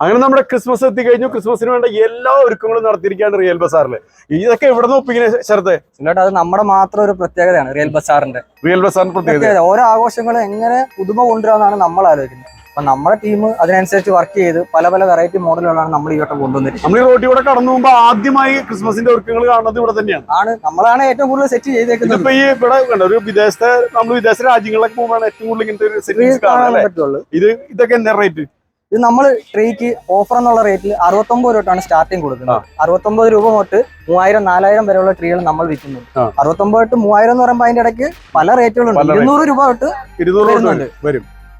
അങ്ങനെ നമ്മുടെ ക്രിസ്മസ് എത്തിക്കഴിഞ്ഞു ക്രിസ്മസിന് വേണ്ട എല്ലാ ഒരുക്കങ്ങളും നടത്തിയിരിക്കുകയാണ് റിയൽ ബസാറിൽ ഇതൊക്കെ എവിടെ നിന്ന് ഒപ്പിങ്ങനെ ശരത്തെ? അത് നമ്മുടെ മാത്രം ഒരു പ്രത്യേകതയാണ് റിയൽ ബസാറിന്റെ. റിയൽ ബസാറിന്റെ പ്രത്യേകത. ഓരോ ആഘോഷങ്ങളും എങ്ങനെ പുതുമ കൊണ്ടുവരാന്നാണ് നമ്മൾ ആലോചിക്കുന്നത്. അപ്പൊ നമ്മുടെ ടീം അതിനനുസരിച്ച് വർക്ക് ചെയ്ത് പല പല വെറൈറ്റി മോഡലുകളാണ് നമ്മൾ ഈ വട്ടം കൊണ്ടുവന്നിരിക്കുന്നത്. നമ്മൾ ഈ റോട്ടിൽ കൂടെ കടന്നു പോകുമ്പോൾ ആദ്യമായി ക്രിസ്മസിന്റെ ഒരുക്കങ്ങൾ കാണുന്നത് ഇവിടെ തന്നെയാണ്. ആണ്. നമ്മളാണ് ഏറ്റവും കൂടുതൽ സെറ്റ് ചെയ്തേക്കുന്നത്. ഇപ്പൊ ഈ ഇവിടെ കണ്ട ഒരു വിദേശത്തെ നമ്മൾ വിദേശ രാജ്യങ്ങളിലൊക്കെ പോകുമ്പോഴാണ് ഏറ്റവും കൂടുതൽ ഇങ്ങനത്തെ ഒരു സെറ്റ് കാണാൻ പറ്റുള്ളൂ. ഇത് ഇതൊക്കെ എന്താ റേറ്റ് ഇത് നമ്മൾ ട്രീക്ക് ഓഫർ എന്നുള്ള റേറ്റിൽ അറുപത്തൊമ്പത് തൊട്ടാണ് സ്റ്റാർട്ടിങ് കൊടുക്കുന്നത് അറുപത്തൊമ്പത് രൂപ തൊട്ട് മൂവായിരം നാലായിരം വരെയുള്ള ട്രീകൾ നമ്മൾ വിൽക്കുന്നുണ്ട്. അറുപത്തൊമ്പത് തൊട്ട് മൂവായിരം എന്ന് പറയുമ്പോൾ അതിന്റെ ഇടയ്ക്ക് പല റേറ്റുകളുണ്ട്. ഇരുന്നൂറ് രൂപ തൊട്ട് ഇരുന്നൂറ് വരുന്നുണ്ട്.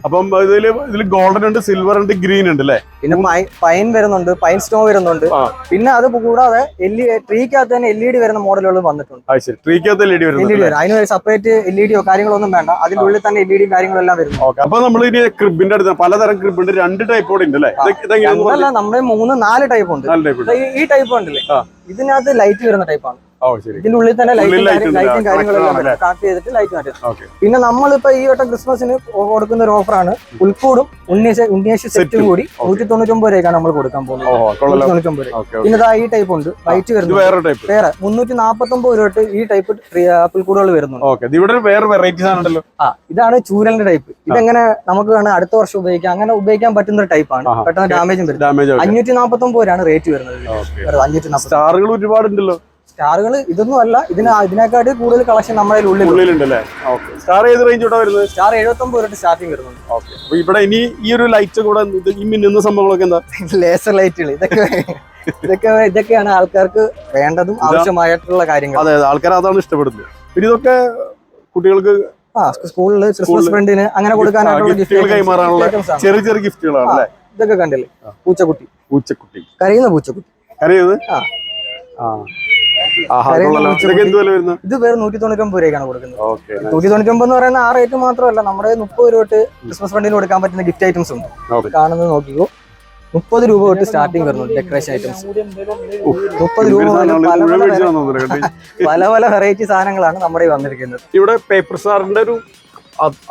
അപ്പം ഇതിൽ ഇതിൽ ഗോൾഡൻ ഉണ്ട് സിൽവർ ഉണ്ട് ഗ്രീൻ ഉണ്ട് അല്ലേ പിന്നെ പൈൻ വരുന്നുണ്ട് പൈൻ സ്റ്റോ വരുന്നുണ്ട്. പിന്നെ അത് കൂടാതെ എൽ ഇ ട്രീക്കകത്ത് തന്നെ എൽ ഇ ഡി വരുന്ന മോഡലുകൾ വന്നിട്ടുണ്ട്. ശരി. ട്രീക്കകത്ത് എൽ ഇ വരുന്നുണ്ട് ഡി വരും. അതിന് സെപ്പറേറ്റ് എൽ ഇ ഡിയോ കാര്യങ്ങളൊന്നും വേണ്ട. അതിന്റെ ഉള്ളിൽ തന്നെ എൽ ഇ ഡി കാര്യങ്ങളെല്ലാം വരുന്നു ഓക്കെ. അപ്പൊ നമ്മൾ ഇനി ക്രിബിന്റെ അടുത്ത് പലതരം ക്രിബ് ഉണ്ട്. രണ്ട് ടൈപ്പ് കൂടെ ഉണ്ട് അല്ലേ നമ്മുടെ മൂന്ന് നാല് ടൈപ്പ് ഉണ്ട്. ഈ- ടൈപ്പ് ഉണ്ടല്ലേ? ഇതിനകത്ത് ലൈറ്റ് വരുന്ന ടൈപ്പാണ് ഇതിന്റെ ഉള്ളിൽ തന്നെ ലൈറ്റും കാര്യങ്ങളെല്ലാം കണക്ട് ചെയ്തിട്ട് ലൈറ്റ് മാറ്റി. പിന്നെ നമ്മളിപ്പോ ഈ വട്ടം ക്രിസ്മസിന് കൊടുക്കുന്ന ഒരു ഓഫറാണ് ഉൾക്കൂടും ഉണ്ണിയശ ഉണ്ണിയശ സെറ്റും കൂടി നൂറ്റി തൊണ്ണൂറ്റൊമ്പത് രൂപയ്ക്കാണ് നമ്മൾ കൊടുക്കാൻ പോകുന്നത്. പിന്നെ ഈ ടൈപ്പ് ഉണ്ട്. വൈറ്റ് വരുന്നത് വേറെ മുന്നൂറ്റി നാപ്പത്തൊമ്പത് രൂപ തൊട്ട് ഈ ടൈപ്പ് പുൽക്കൂടുകൾ വരുന്നുണ്ട്. ആ ഇതാണ് ചൂരലിന്റെ ടൈപ്പ് ഇതെങ്ങനെ നമുക്ക് വേണം അടുത്ത വർഷം ഉപയോഗിക്കാം. അങ്ങനെ ഉപയോഗിക്കാൻ പറ്റുന്ന ഒരു ടൈപ്പാണ്. പെട്ടെന്ന് ഡാമേജും വരും. അഞ്ഞൂറ്റി നാപ്പത്തൊമ്പത് രൂപയാണ് റേറ്റ് വരുന്നത്. അഞ്ഞൂറ്റി നാപ്പത്തി സ്റ്റാറുകൾ ഒരുപാടുണ്ടല്ലോ. സ്റ്റാറുകൾ ഇതൊന്നും അല്ല. ഇതിന് ഇതിനെക്കാട്ടി കൂടുതൽ കളക്ഷൻ നമ്മുടെ ഉള്ളിൽ ഉള്ളിലുണ്ട് അല്ലേ ഓക്കെ. സ്റ്റാർ ഏത് റേഞ്ച് ഇവിടെ വരുന്നത്? സ്റ്റാർ എഴുപത്തൊമ്പത് രൂപ സ്റ്റാർട്ടിങ് വരുന്നുണ്ട്. ഓക്കെ. അപ്പൊ ഇവിടെ ഇനി ഈ ഒരു ലൈറ്റ് കൂടെ ഈ മിന്നുന്ന സംഭവങ്ങളൊക്കെ എന്താ? ലേസർ ലൈറ്റുകൾ ഇതൊക്കെ ഇതൊക്കെ ഇതൊക്കെയാണ് ആൾക്കാർക്ക് വേണ്ടതും ആവശ്യമായിട്ടുള്ള കാര്യങ്ങൾ. അതെ ആൾക്കാർ അതാണ് ഇഷ്ടപ്പെടുന്നത്. പിന്നെ ഇതൊക്കെ കുട്ടികൾക്ക് ആ സ്കൂളിൽ ക്രിസ്മസ് ഫ്രണ്ടിന് അങ്ങനെ കൊടുക്കാനായിട്ടുള്ള ഗിഫ്റ്റുകൾ കൈമാറാനുള്ള. ചെറിയ ചെറിയ ഗിഫ്റ്റുകളാണ് അല്ലേ? ഇതൊക്കെ കണ്ടില്ലേ? പൂച്ചക്കുട്ടി. പൂച്ചക്കുട്ടി. കരയുന്ന പൂച്ചക്കുട്ടി. കരയുന്നത്? ആ. ആ. ഇത് വേറെ നൂറ്റി തൊണ്ണൂറ്റൊമ്പത് രൂപയ്ക്കാണ് കൊടുക്കുന്നത്. നൂറ്റി തൊണ്ണൂറ്റൊമ്പത് എന്ന് പറയുന്ന ആ റേറ്റ് മാത്രമല്ല നമ്മുടെ മുപ്പത് രൂപ തൊട്ട് ക്രിസ്മസ് ഫണ്ടിന് കൊടുക്കാൻ പറ്റുന്ന ഗിഫ്റ്റ് ഐറ്റംസ് ഉണ്ട്. കാണുന്നത് നോക്കിക്കോ. മുപ്പത് രൂപ തൊട്ട് സ്റ്റാർട്ടിങ് വരുന്നുണ്ട് ഡെക്കറേഷൻ ഐറ്റംസ് മുപ്പത് രൂപ പല പല വെറൈ- പല പല വെറൈറ്റി സാധനങ്ങളാണ് നമ്മുടെ വന്നിരിക്കുന്നത്. ഇവിടെ പേപ്പർ സ്റ്റാറിന്റെ ഒരു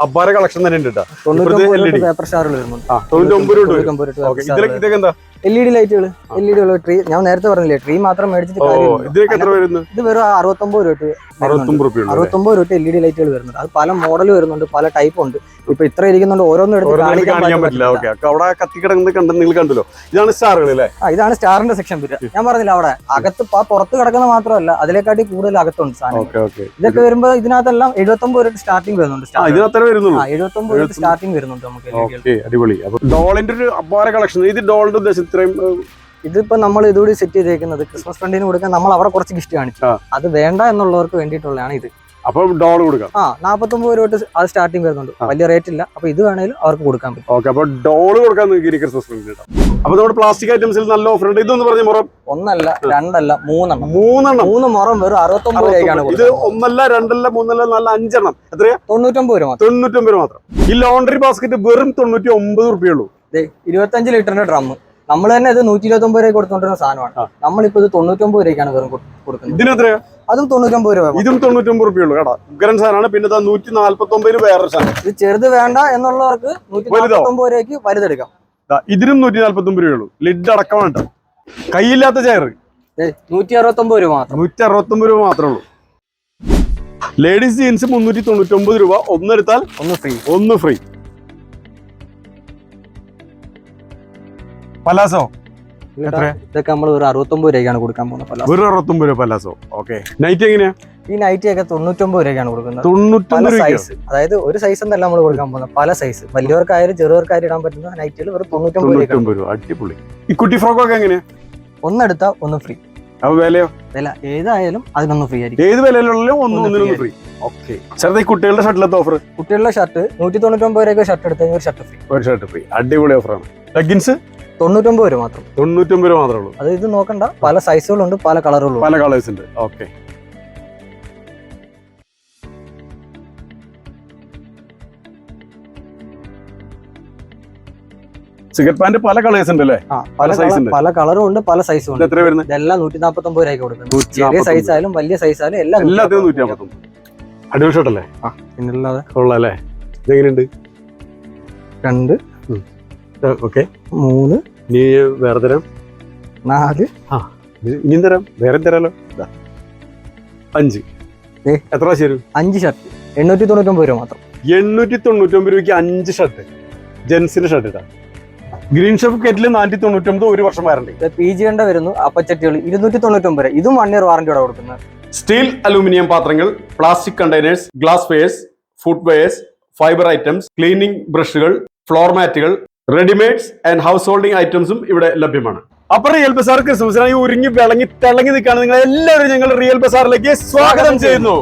അപാര കളക്ഷൻ തന്നെ ഉണ്ട് തൊണ്ണൂറ്റൊമ്പത് പേപ്പർ സ്റ്റാറുകൾ വരുന്നുണ്ട്. ആ തൊണ്ണൂറ്റൊമ്പത് രൂപ ഇതൊക്കെ എന്താ? എൽ ഇ ഡി ലൈറ്റുകൾ എൽ ഇ ഡി ഉള്ള ട്രീ ഞാൻ നേരത്തെ പറഞ്ഞില്ലേ ട്രീ മാത്രം മേടിച്ചിട്ട് കാര്യമില്ല. ഇത് വെറും അറുപത്തൊമ്പത് രൂപ. അറുപത്തൊമ്പത് രൂപ എൽ ഇ ഡി ലൈറ്റുകൾ വരുന്നുണ്ട്. അത് പല മോഡൽ വരുന്നുണ്ട് പല ടൈപ്പ് ഉണ്ട്. ഇപ്പൊ ഇത്ര ഇരിക്കുന്നുണ്ട് ഓരോന്നും എടുത്ത് കാണിക്കാൻ പറ്റില്ല. അവിടെ നിങ്ങൾ കണ്ടല്ലോ. ഇതാണ് സ്റ്റാറുകൾ അല്ലേ? ആ ഇതാണ് സ്റ്റാറിന്റെ സെക്ഷൻ വരിക. ഞാൻ പറഞ്ഞില്ല അവിടെ അകത്ത് പുറത്ത് കിടക്കുന്ന മാത്രമല്ല അതിലേക്കാട്ടി കൂടുതൽ അകത്തുണ്ട് സാധനം ഇതൊക്കെ വരുമ്പോ ഇതിനകത്തെല്ലാം എഴുപത്തൊമ്പത് രൂപ സ്റ്റാർട്ടിംഗ് വരുന്നുണ്ട് എഴുപത്തൊമ്പത് രൂപ സ്റ്റാർട്ടിംഗ് വരുന്നുണ്ട് നമുക്ക് കൾ. അടിപൊളി. ഡോളിന്റെ ഒരു അപാര കളക്ഷൻ ഇത് ഡോളിന്റെ ഉദ്ദേശം ഇത്രയും ഇതിപ്പോ നമ്മൾ ഇതുകൂടി സെറ്റ് ചെയ്തേക്കുന്നത് ക്രിസ്മസ് ഫ്രണ്ടിന് കൊടുക്കാൻ നമ്മൾ അവിടെ കുറച്ച് ഗിഫ്റ്റ് കാണിച്ചു. അത് വേണ്ട എന്നുള്ളവർക്ക് വേണ്ടിയിട്ടുള്ളതാണ് ഇത്. അപ്പൊ ഡോൾ കൊടുക്കാം. ആ നാപ്പത്തൊമ്പത് രൂപ തൊട്ട് അത് സ്റ്റാർട്ടിംഗ് വരുന്നുണ്ട്. വലിയ റേറ്റ് ഇല്ല. അപ്പൊ ഇത് വേണേലും അവർക്ക് കൊടുക്കാൻ പറ്റും. ഓക്കെ അപ്പൊ കൊടുക്കാൻ ക്രിസ്മസ് അപ്പൊ നമ്മുടെ പ്ലാസ്റ്റിക് ഐറ്റംസിൽ നല്ല ഓഫർ ഉണ്ട്. ഇതൊന്ന് പറഞ്ഞ മുറം. ഒന്നല്ല രണ്ടല്ല മൂന്നെണ്ണം. മൂന്നെണ്ണം. മൂന്ന് മുറം വെറും അറുപത്തൊമ്പത് രൂപയ്ക്കാണ് ഇത് ഒന്നല്ല രണ്ടല്ല മൂന്നല്ല നല്ല അഞ്ചെണ്ണം. എത്രയാ? തൊണ്ണൂറ്റൊമ്പത് രൂപ മാത്രം. തൊണ്ണൂറ്റൊമ്പത് രൂപ മാത്രം. ഈ ലോണ്ടറി ബാസ്ക്കറ്റ് വെറും തൊണ്ണൂറ്റി ഒമ്പത് റുപ്യ ഉള്ളൂ. ദേ, ഇരുപത്തഞ്ച് ലിറ്ററിന്റെ ഡ്രം നമ്മൾ തന്നെ ഇത് നൂറ്റി ഇരുപത്തി ഒമ്പത് രൂപ കൊടുത്തോണ്ടിരുന്ന സാധനമാണ്. നമ്മളിപ്പോ ഇത് തൊണ്ണൂറ്റൊമ്പത് രൂപയ്ക്കാണ് വെറും കൊടുക്കുന്നത്. ഇതിന് അതും തൊണ്ണൂറ്റൊമ്പത് രൂപ ഇതും തൊണ്ണൂറ്റൊമ്പത് റുപ്യ ഉള്ളൂ കേട്ടോ. ഉഗ്രൻ സാധനമാണ് പിന്നെ നൂറ്റി നാല്പത്തി ഒമ്പതിന് വേറൊരു സാധനം. ഇത് ചെറുത് വേണ്ട എന്നുള്ളവർക്ക് നൂറ്റി രൂപയ്ക്ക് വലുതെടുക്കാം. ഇതിനും നൂറ്റി നാല്പത്തി ഒമ്പത് രൂപയുള്ളൂ ലിഡ് അടക്കമാണ് കേട്ടോ. കൈയില്ലാത്ത ചെയർ നൂറ്റി അറുപത്തൊമ്പത് രൂപ മാത്രം. നൂറ്റി അറുപത്തൊമ്പത് രൂപ മാത്രമേ ഉള്ളൂ. ലേഡീസ് ജീൻസ് മുന്നൂറ്റി തൊണ്ണൂറ്റി ഒമ്പത് രൂപ ഒന്നെടുത്താൽ ഒന്ന് ഫ്രീ ഒന്ന് ഫ്രീ പലാസോ? ഇതൊക്കെ നമ്മൾ ഒരു അറുപത്തൊമ്പത് രൂപയ്ക്കാണ് കൊടുക്കാൻ പോകുന്നത് പല വെറും അറുപത്തൊമ്പത് രൂപ പലാസോ. ഓക്കെ നൈറ്റ് എങ്ങനെയാ? ഈ നൈറ്റി ഒക്കെ തൊണ്ണൂറ്റൊമ്പത് രൂപയ്ക്കാണ് കൊടുക്കുന്നത്. തൊണ്ണൂറ്റൊമ്പത് രൂപ സൈസ് അതായത് ഒരു സൈസ് എന്നല്ല നമ്മൾ കൊടുക്കാൻ പോകുന്നത്. പല സൈസ് വലിയവർക്കായാലും ചെറുവർക്കായാലും ഇടാൻ പറ്റുന്ന വെറും തൊണ്ണൂറ്റൊമ്പത് രൂപ. അടിപൊളി. ഈ കുട്ടി ഫ്രോക്ക് ഒക്കെ എങ്ങനെയാ? ഒന്നെടുത്താൽ ഒന്ന് ഫ്രീ വിലയോ? വില. ഏതായാലും അതിനൊന്ന് ഫ്രീ ആയിരിക്കും. ഏത് ഒന്ന് ഫ്രീ ഓക്കെ ചെറുതായി കുട്ടികളുടെ ഷർട്ടിലത്തെ ഓഫർ കുട്ടികളുടെ ഷർട്ട് നൂറ്റി തൊണ്ണൂറ്റൊമ്പത് രൂപയ്ക്ക് ഷർട്ട് എടുത്തു ഒരു ഷർട്ട് ഫ്രീ ഒരു ഷർട്ട് ഫ്രീ അടിപൊളി ഓഫറാണ് ലെഗിൻസ് തൊണ്ണൂറ്റൊമ്പത് രൂപ മാത്രം. തൊണ്ണൂറ്റൊമ്പത് രൂപ മാത്രമേ ഉള്ളൂ. അത് ഇത് നോക്കണ്ട പല സൈസുകളുണ്ട് പല കളറുകളും പല കളേഴ്സ് ഉണ്ട്. ഓക്കെ സിഗരറ്റ് പാന്റ് പല കളേഴ്സ് ഉണ്ട് അല്ലേ? പല സൈസ് ഉണ്ട്. പല കളറും ഉണ്ട് പല സൈസും ഉണ്ട്. എത്ര വരുന്നത്? ഇതെല്ലാം നൂറ്റി നാപ്പത്തൊമ്പത് രൂപയ്ക്ക് കൊടുക്കുന്നത്. ചെറിയ സൈസ് ആയാലും വലിയ സൈസ് ആയാലും എല്ലാം എല്ലാത്തിനും നൂറ്റി നാൽപ്പത്തൊമ്പത് അടിപൊളി ഷോട്ടല്ലേ പിന്നല്ലാതെ കൊള്ളാം അല്ലേ? ഇതെങ്ങനെയുണ്ട്? രണ്ട് ഓക്കെ. മൂന്ന്. നീ വേറെ തരാം. നാല്. ആ ഇനിയും തരാം. വേറെ തരാലോ? ഇതാ. അഞ്ച്. എത്ര ശരി അഞ്ച് ഷർട്ട്. എണ്ണൂറ്റി തൊണ്ണൂറ്റൊമ്പത് രൂപ മാത്രം. എണ്ണൂറ്റി തൊണ്ണൂറ്റൊമ്പത് രൂപയ്ക്ക് അഞ്ച് ഷർട്ട്. ജെൻസിന്റെ ഷർട്ട് ഇട്ടാ ഗ്രീൻ ഷെഫ് കെറ്റിൽ നാനൂറ്റി തൊണ്ണൂറ്റൊമ്പത് ഒരു വർഷം വാറണ്ടി പി ജി കണ്ട വരുന്നു. അപ്പച്ചട്ടികൾ ഇരുന്നൂറ്റി തൊണ്ണൂറ്റൊമ്പത് ഇതും വൺ ഇയർ വാറന്റിയോടെ കൊടുക്കുന്നത്. സ്റ്റീൽ അലൂമിനിയം പാത്രങ്ങൾ plastic containers glass wares food wares fibre items cleaning ബ്രഷുകൾ floor മാറ്റുകൾ റെഡിമെയ്ഡ്സ് ആൻഡ് ഹൗസ് ഹോൾഡിംഗ് ഐറ്റംസും ഇവിടെ ലഭ്യമാണ്. അപ്പൊ റിയൽ ബസാർ ക്രിസ്മസിനായി ഒരുങ്ങി വിളങ്ങി തിളങ്ങി നിൽക്കുകയാണ് നിങ്ങൾ എല്ലാവരും ഞങ്ങൾ റിയൽ ബസാറിലേക്ക് സ്വാഗതം ചെയ്യുന്നു.